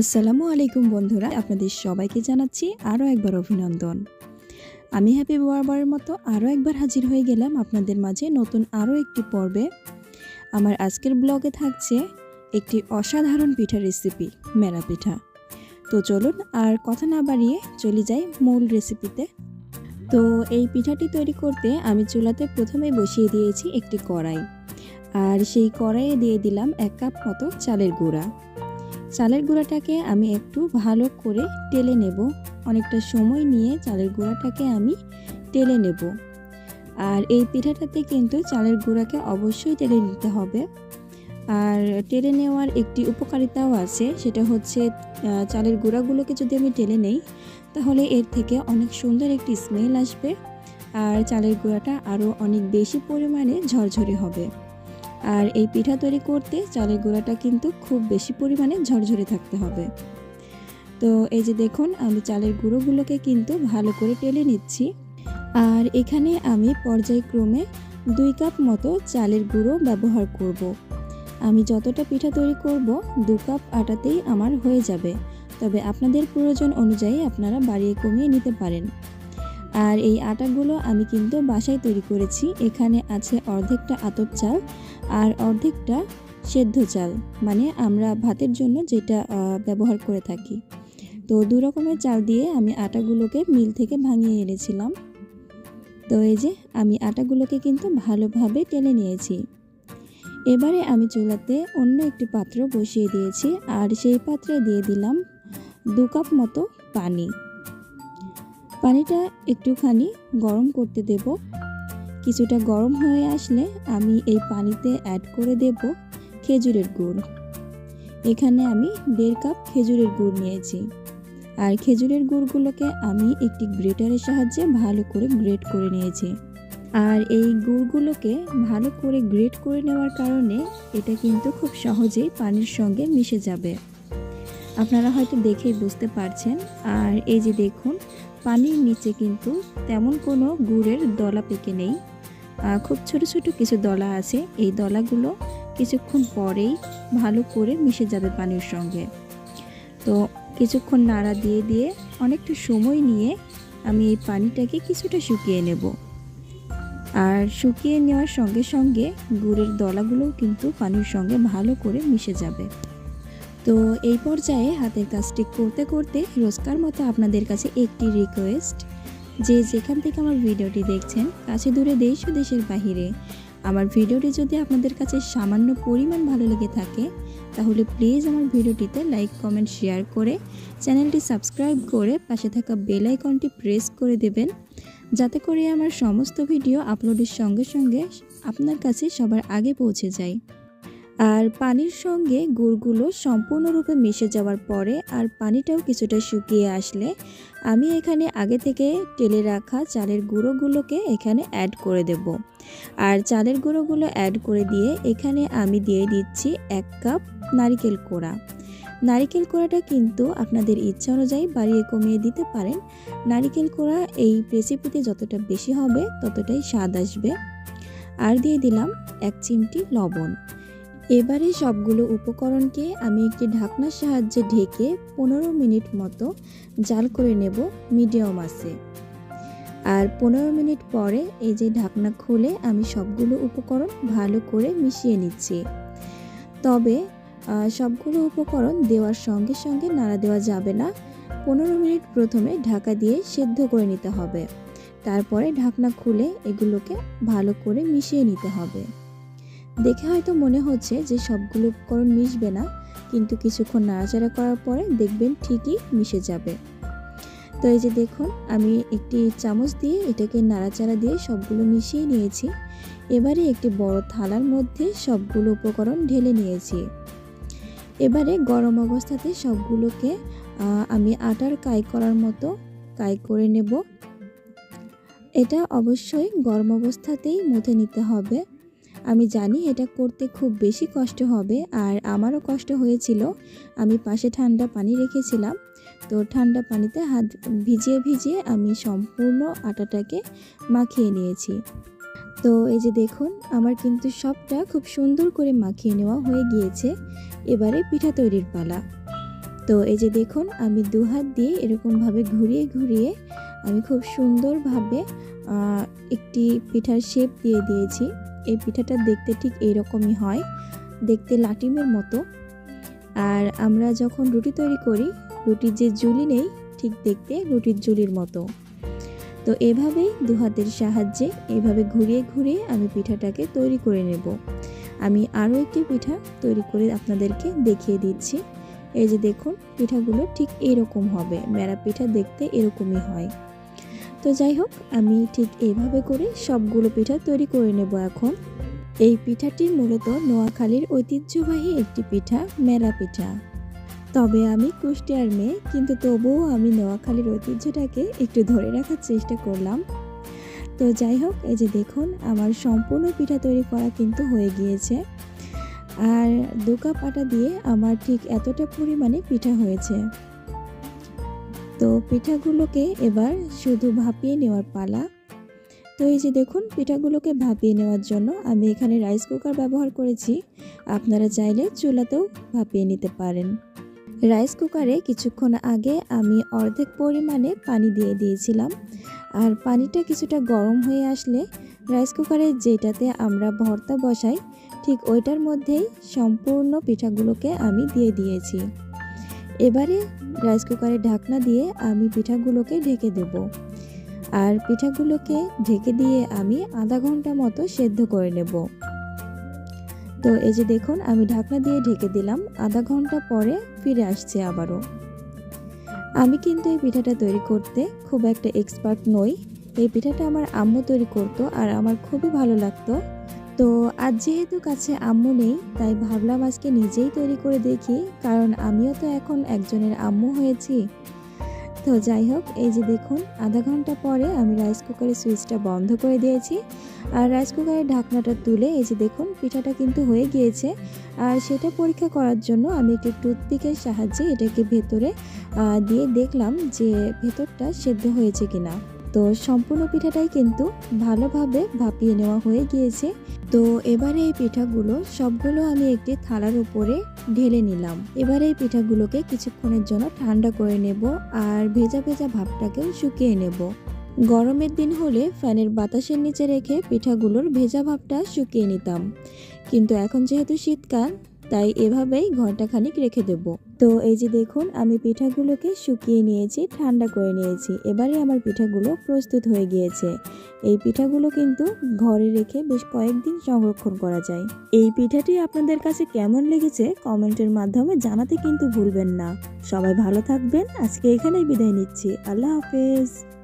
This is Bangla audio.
আসসালামু আলাইকুম বন্ধুরা, আপনাদের সবাইকে জানাচ্ছি আরও একবার অভিনন্দন। আমি হ্যাপি বরাবরের মতো আরও একবার হাজির হয়ে গেলাম আপনাদের মাঝে নতুন আরও একটি পর্বে। আমার আজকের ব্লগে থাকছে একটি অসাধারণ পিঠা রেসিপি মেরা পিঠা। তো চলুন আর কথা না বাড়িয়ে চলে যাই মূল রেসিপিতে তো এই পিঠাটি তৈরি করতে আমি চুলাতে প্রথমেই বসিয়ে দিয়েছি একটি কড়াই। আর সেই কড়াইয়ে দিয়ে দিলাম এক কাপ মতো চালের গুঁড়া। চালের গুঁড়াটাকে আমি একটু ভালো করে টেলে নেব। অনেকটা সময় নিয়ে চালের গুঁড়াটাকে আমি টেলে নেব। আর এই পিঠাটাতে কিন্তু চালের গুঁড়াকে অবশ্যই টেলে নিতে হবে। আর টেলে নেওয়ার একটি উপকারিতাও আছে, সেটা হচ্ছে চালের গুঁড়াগুলোকে যদি আমি টেলে নেই, তাহলে এর থেকে অনেক সুন্দর একটি স্মেল আসবে। আর চালের গুঁড়াটা আরও অনেক বেশি পরিমাণে ঝরঝরে হবে। আর এই পিঠা তৈরি করতে চালের গুঁড়াটা কিন্তু খুব বেশি পরিমাণে ঝরঝরে থাকতে হবে। তো এই যে দেখুন, আমি চালের গুঁড়োগুলোকে কিন্তু ভালো করে টেলে নিচ্ছি। আর এখানে আমি পর্যায়ক্রমে দুই কাপ মতো চালের গুঁড়ো ব্যবহার করব। আমি যতটা পিঠা তৈরি করব, দু কাপ আটাতেই আমার হয়ে যাবে। তবে আপনাদের প্রয়োজন অনুযায়ী আপনারা বাড়িয়ে কমিয়ে নিতে পারেন। আর এই আটাগুলো আমি কিন্তু বাসায় তৈরি করেছি। এখানে আছে অর্ধেকটা আতপ চাল আর অর্ধেকটা সেদ্ধ চাল মানে আমরা ভাতের জন্য যেটা ব্যবহার করে থাকি। তো দু রকমের চাল দিয়ে আমি আটাগুলোকে মিল থেকে ভাঙিয়ে এনেছিলাম। তো এই যে আমি আটাগুলোকে কিন্তু ভালোভাবে টেনে নিয়েছি। এবারে আমি চুলাতে অন্য একটি পাত্র বসিয়ে দিয়েছি আর সেই পাত্রে দিয়ে দিলাম দু কাপ মতো পানি। পানিটা একটুখানি গরম করতে দেব কিছুটা গরম হয়ে আসলে আমি এই পানিতে অ্যাড করে দেব খেজুরের গুড়। এখানে আমি দেড় কাপ খেজুরের গুড় নিয়েছি। আর খেজুরের গুড়গুলোকে আমি একটি গ্রেটারের সাহায্যে ভালো করে গ্রেট করে নিয়েছি। আর এই গুড়গুলোকে ভালো করে গ্রেট করে নেওয়ার কারণে এটা কিন্তু খুব সহজেই পানির সঙ্গে মিশে যাবে। আপনারা হয়তো দেখেই বুঝতে পারছেন। আর এই যে দেখুন, পানির নিচে কিন্তু তেমন কোনো গুড়ের দলা পেকে নেই। খুব ছোট ছোট কিছু দলা আছে। এই দলাগুলো কিছুক্ষণ পরেই ভালো করে মিশে যাবে পানির সঙ্গে। তো কিছুক্ষণ নাড়া দিয়ে দিয়ে অনেকটা সময় নিয়ে আমি এই পানিটাকে কিছুটা শুকিয়ে নেব। আর শুকিয়ে নেওয়ার সঙ্গে সঙ্গে গুড়ের দলাগুলোও কিন্তু পানির সঙ্গে ভালো করে মিশে যাবে। তো এই পর্যায়ে হাতের কাজটি করতে করতে রোজকার মতো আপনাদের কাছে একটি রিকোয়েস্ট যে যেখান থেকে আমার ভিডিওটি দেখছেন, কাছে দূরে দেশ ও দেশের বাহিরে। আমার ভিডিওটি যদি আপনাদের কাছে সামান্য পরিমাণ ভালো লেগে থাকে, তাহলে প্লিজ আমার ভিডিওটিতে লাইক, কমেন্ট, শেয়ার করে চ্যানেলটি সাবস্ক্রাইব করে পাশে থাকা বেল আইকনটি প্রেস করে দেবেন, যাতে করে আমার সমস্ত ভিডিও আপলোডের সঙ্গে সঙ্গে আপনার কাছে সবার আগে পৌঁছে যায়। আর পানির সঙ্গে গুড়গুলো সম্পূর্ণরূপে মিশে যাওয়ার পরে আর পানিটাও কিছুটা শুকিয়ে আসলে, আমি এখানে আগে থেকে টেলে রাখা চালের গুঁড়োগুলোকে এখানে অ্যাড করে দেব। আর চালের গুঁড়োগুলো অ্যাড করে দিয়ে এখানে আমি দিয়ে দিচ্ছি এক কাপ নারিকেল কোড়া। নারিকেল কোড়াটা কিন্তু আপনাদের ইচ্ছা অনুযায়ী বাড়িয়ে কমিয়ে দিতে পারেন। নারিকেল কোড়া এই রেসিপিতে যতটা বেশি হবে ততটাই স্বাদ আসবে। আর দিয়ে দিলাম এক চিমটি লবণ। এবারে সবগুলো উপকরণকে আমি একটি ঢাকনার সাহায্যে ঢেকে পনেরো মিনিট মতো জাল করে নেব মিডিয়াম আছে আর পনেরো মিনিট পরে এই যে ঢাকনা খুলে আমি সবগুলো উপকরণ ভালো করে মিশিয়ে নিচ্ছি। তবে সবগুলো উপকরণ দেওয়ার সঙ্গে সঙ্গে নাড়া দেওয়া যাবে না। পনেরো মিনিট প্রথমে ঢাকা দিয়ে সেদ্ধ করে নিতে হবে। তারপরে ঢাকনা খুলে এগুলোকে ভালো করে মিশিয়ে নিতে হবে। দেখে হয়তো মনে হচ্ছে যে সবগুলো উপকরণ মিশবে না, কিন্তু কিছুক্ষণ নাড়াচাড়া করার পরে দেখবেন ঠিকই মিশে যাবে। তো এই যে দেখুন, আমি একটি চামচ দিয়ে এটাকে নাড়াচাড়া দিয়ে সবগুলো মিশিয়ে নিয়েছি। এবারে একটি বড় থালার মধ্যে সবগুলো উপকরণ ঢেলে নিয়েছি। এবারে গরম অবস্থাতে সবগুলোকে আমি আটার কাই করার মতো কাই করে নেব। এটা অবশ্যই গরম অবস্থাতেই মুথে নিতে হবে। আমি জানি এটা করতে খুব বেশি কষ্ট হবে আর আমারও কষ্ট হয়েছিল। আমি পাশে ঠান্ডা পানি রেখেছিলাম। তো ঠান্ডা পানিতে হাত ভিজিয়ে ভিজিয়ে আমি সম্পূর্ণ আটাটাকে মাখিয়ে নিয়েছি। তো এই যে দেখুন, আমার কিন্তু সবটা খুব সুন্দর করে মাখিয়ে নেওয়া হয়ে গিয়েছে। এবারে পিঠা তৈরির পালা। তো এই যে দেখুন, আমি দু হাত দিয়ে এরকমভাবে ঘুরিয়ে ঘুরিয়ে আমি খুব সুন্দরভাবে একটি পিঠার শেপ দিয়ে দিয়েছি। এই পিঠাটা দেখতে ঠিক এইরকমই হয়, দেখতে লাটিমের মতো। আর আমরা যখন রুটি তৈরি করি, রুটির যে জুলি নেই, ঠিক দেখতে রুটির জুলির মতো। তো এভাবেই দু হাতের সাহায্যে, এভাবে ঘুরিয়ে ঘুরিয়ে আমি পিঠাটাকে তৈরি করে নেব। আমি আরও একটি পিঠা তৈরি করে আপনাদেরকে দেখিয়ে দিচ্ছি। এই যে দেখুন, পিঠাগুলো ঠিক এরকম হবে। মেরা পিঠা দেখতে এরকমই হয়। তো যাই হোক, আমি ঠিক এইভাবে করে সবগুলো পিঠা তৈরি করে নেব এখন। এই পিঠাটি মূলত নোয়াখালীর ঐতিহ্যবাহী একটি পিঠা, মেলা পিঠা। তবে আমি কুষ্টিয়ার মেয়ে, কিন্তু তবুও আমি নোয়াখালীর ঐতিহ্যটাকে একটু ধরে রাখার চেষ্টা করলাম। তো যাই হোক, এই যে দেখুন, আমার সম্পূর্ণ পিঠা তৈরি করা কিন্তু হয়ে গিয়েছে। আর দু কাপ আটা দিয়ে আমার ঠিক এতটা পরিমাণে পিঠা হয়েছে। তো পিঠাগুলোকে এবার শুধু ভাপিয়ে নেওয়ার পালা। তো এই যে দেখুন, পিঠাগুলোকে ভাপিয়ে নেওয়ার জন্য আমি এখানে রাইস কুকার ব্যবহার করেছি। আপনারা চাইলে চুলাতেও ভাপিয়ে নিতে পারেন। রাইস কুকারে কিছুক্ষণ আগে আমি অর্ধেক পরিমাণে পানি দিয়ে দিয়েছিলাম। আর পানিটা কিছুটা গরম হয়ে আসলে রাইস কুকারে যেটাতে আমরা ভর্তা বসাই, ঠিক ওইটার মধ্যেই সম্পূর্ণ পিঠাগুলোকে আমি দিয়ে দিয়েছি। এবারে রাইস কুকারে ঢাকনা দিয়ে আমি পিঠাগুলোকে ঢেকে দেব। আর পিঠাগুলোকে ঢেকে দিয়ে আমি আধা ঘণ্টা মতো সেদ্ধ করে নেব। তো এই যে দেখুন, আমি ঢাকনা দিয়ে ঢেকে দিলাম। আধা ঘণ্টা পরে ফিরে আসছে আবারও। আমি কিন্তু এই পিঠাটা তৈরি করতে খুব একটা এক্সপার্ট নই। এই পিঠাটা আমার আম্মু তৈরি করতো আর আমার খুবই ভালো লাগতো। তো আজ যেহেতু কাছে আম্মু নেই, তাই ভাবলাম আজকে নিজেই তৈরি করে দেখি, কারণ আমিও তো এখন একজনের আম্মু হয়েছি। তো যাই হোক, এই যে দেখুন, আধা ঘণ্টা পরে আমি রাইস কুকারের সুইচটা বন্ধ করে দিয়েছি। আর রাইস কুকারের ঢাকনাটা তুলে এই যে দেখুন, পিঠাটা কিন্তু হয়ে গিয়েছে। আর সেটা পরীক্ষা করার জন্য আমি একটি টুথপিকের সাহায্যে এটাকে ভেতরে দিয়ে দেখলাম যে ভেতরটা সেদ্ধ হয়েছে কিনা। তো সম্পূর্ণ পিঠাটাই কিন্তু ভালোভাবে ভাপিয়ে নেওয়া হয়ে গিয়েছে। তো এবারে এই পিঠাগুলো সবগুলো আমি একটি থালার উপরে ঢেলে নিলাম। এবারে এই পিঠাগুলোকে কিছুক্ষণের জন্য ঠান্ডা করে নেব আর ভেজা ভেজা ভাবটাকেও শুকিয়ে নেব। গরমের দিন হলে ফ্যানের বাতাসের নিচে রেখে পিঠাগুলোর ভেজা ভাবটা শুকিয়ে নিতাম। কিন্তু এখন যেহেতু শীতকাল, তাই এভাবেই ঘন্টাখানিক রেখে দেব। তো এই যে দেখুন, আমি পিঠাগুলোকে শুকিয়ে নিয়েছি, ঠান্ডা করে নিয়েছি। এবারে আমার পিঠাগুলো প্রস্তুত হয়ে গিয়েছে। এই পিঠাগুলো কিন্তু ঘরে রেখে বেশ কয়েকদিন সংরক্ষণ করা যায়। এই পিঠাটি আপনাদের কাছে কেমন লেগেছে কমেন্টের মাধ্যমে জানাতে কিন্তু ভুলবেন না। সবাই ভালো থাকবেন। আজকে এখানেই বিদায় নিচ্ছি। আল্লাহ হাফেজ।